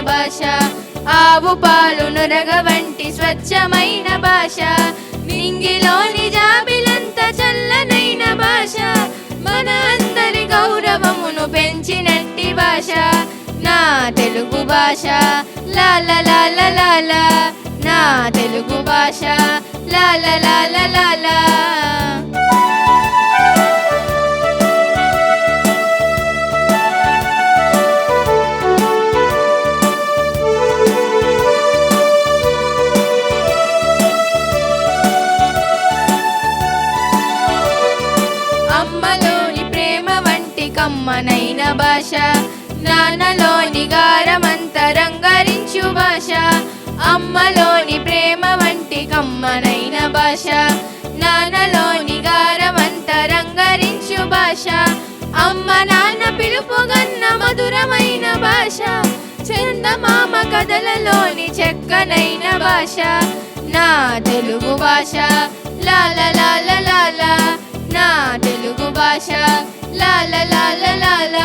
భాష. ఆవు పాలు నురగ వంటి స్వచ్ఛమైన భాష. నింగిలోని జాబిలంత చల్లనైన భాష. మన అందరి గౌరవమును పెంచినట్టి భాష. నా తెలుగు భాష. లాల లాల లాల నా తెలుగు భాష. లాల లాల లాల అమ్మలోని ప్రేమ వంటి కమ్మనైన భాష. నాన్నలోని గారమంత రంగరించు భాష. అమ్మలోని ప్రేమ వంటి కమ్మనైన భాష. నాన్నలోని గారమంత రంగరించు భాష. అమ్మ నాన్న పిలుపుగన్న మధురమైన భాష. చందమామ కథలలోని చెక్కనైన భాష. నా తెలుగు భాష. లాల లాల తెలుగు భాష. లాల లాల లాల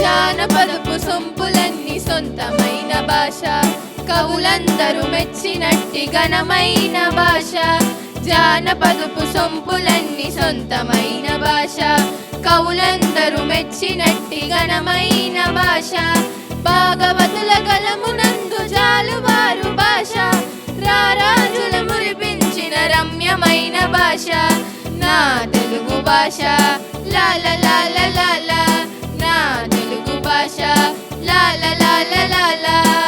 జానపదపు సొంపులన్నీ సొంతమైన భాష. కవులందరూ మెచ్చినట్టి ఘనమైన భాష. జానపదపు సొంపులన్నీ సొంతమైన భాష. కవులందరూ మెచ్చినట్టి ఘనమైన భాష. భాగవతుల కలమునందు జాలువారు భాష. రారాజుల మురిపించిన రమ్యమైన భాష. నా తెలుగు భాష. లాల లాల లాల నా తెలుగు భాష. లాల లాల లాలా